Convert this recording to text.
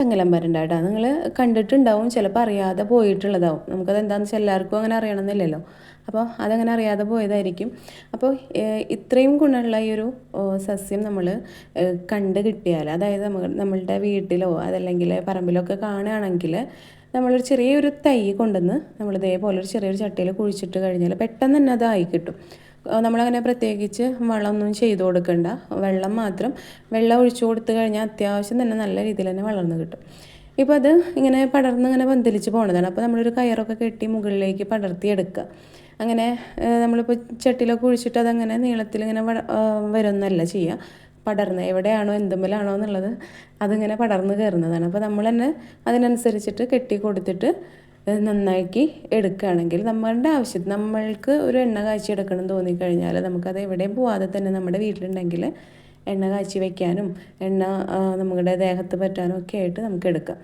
ചെങ്ങലമ്പരണ്ട കേട്ടോ. നിങ്ങൾ കണ്ടിട്ടുണ്ടാവും ചിലപ്പോൾ അറിയാതെ പോയിട്ടുള്ളതാവും. നമുക്കത് എന്താണെന്ന് വെച്ചാൽ എല്ലാവർക്കും അങ്ങനെ അറിയണമെന്നില്ലല്ലോ. അപ്പോൾ അതങ്ങനെ അറിയാതെ പോയതായിരിക്കും. അപ്പോൾ ഇത്രയും ഗുണമുള്ള ഈ ഒരു സസ്യം നമ്മൾ കണ്ട് കിട്ടിയാൽ അതായത് നമ്മൾ നമ്മളുടെ വീട്ടിലോ അതല്ലെങ്കിൽ പറമ്പിലോ ഒക്കെ കാണുകയാണെങ്കിൽ നമ്മളൊരു ചെറിയൊരു തൈ കൊണ്ടുവന്ന് നമ്മൾ ഇതേപോലെ ഒരു ചെറിയൊരു ചട്ടിയിൽ കുഴിച്ചിട്ട് കഴിഞ്ഞാൽ പെട്ടെന്ന് തന്നെ അതായി കിട്ടും. നമ്മളങ്ങനെ പ്രത്യേകിച്ച് വളമൊന്നും ചെയ്ത് കൊടുക്കണ്ട. വെള്ളം മാത്രം വെള്ളം ഒഴിച്ചു കൊടുത്തു കഴിഞ്ഞാൽ അത്യാവശ്യം തന്നെ നല്ല രീതിയിൽ തന്നെ വളർന്നു കിട്ടും. ഇപ്പോൾ അത് ഇങ്ങനെ പടർന്ന് ഇങ്ങനെ പന്തലിച്ച് പോണതാണ്. അപ്പോൾ നമ്മളൊരു കയറൊക്കെ കെട്ടി മുകളിലേക്ക് പടർത്തിയെടുക്കുക അങ്ങനെ നമ്മളിപ്പോൾ ചട്ടിയിലൊക്കെ കുഴിച്ചിട്ട് അതങ്ങനെ നീളത്തിൽ ഇങ്ങനെ വരുന്നല്ല ചെയ്യുക പടർന്ന് എവിടെയാണോ എന്തുമ്മലാണോ എന്നുള്ളത് അതിങ്ങനെ പടർന്ന് കയറുന്നതാണ് അപ്പോൾ നമ്മൾ തന്നെ അതിനനുസരിച്ചിട്ട് കെട്ടി കൊടുത്തിട്ട് നന്നാക്കി എടുക്കുകയാണെങ്കിൽ നമ്മളുടെ ആവശ്യത്തിന് നമ്മൾക്ക് ഒരു എണ്ണ കാച്ചി എടുക്കണം എന്ന് തോന്നിക്കഴിഞ്ഞാൽ നമുക്കത് എവിടെയും പോവാതെ തന്നെ നമ്മുടെ വീട്ടിലുണ്ടെങ്കിൽ എണ്ണ കാച്ചി വയ്ക്കാനും എണ്ണ നമ്മുടെ ദേഹത്ത് പറ്റാനും ഒക്കെ ആയിട്ട് നമുക്ക് എടുക്കാം.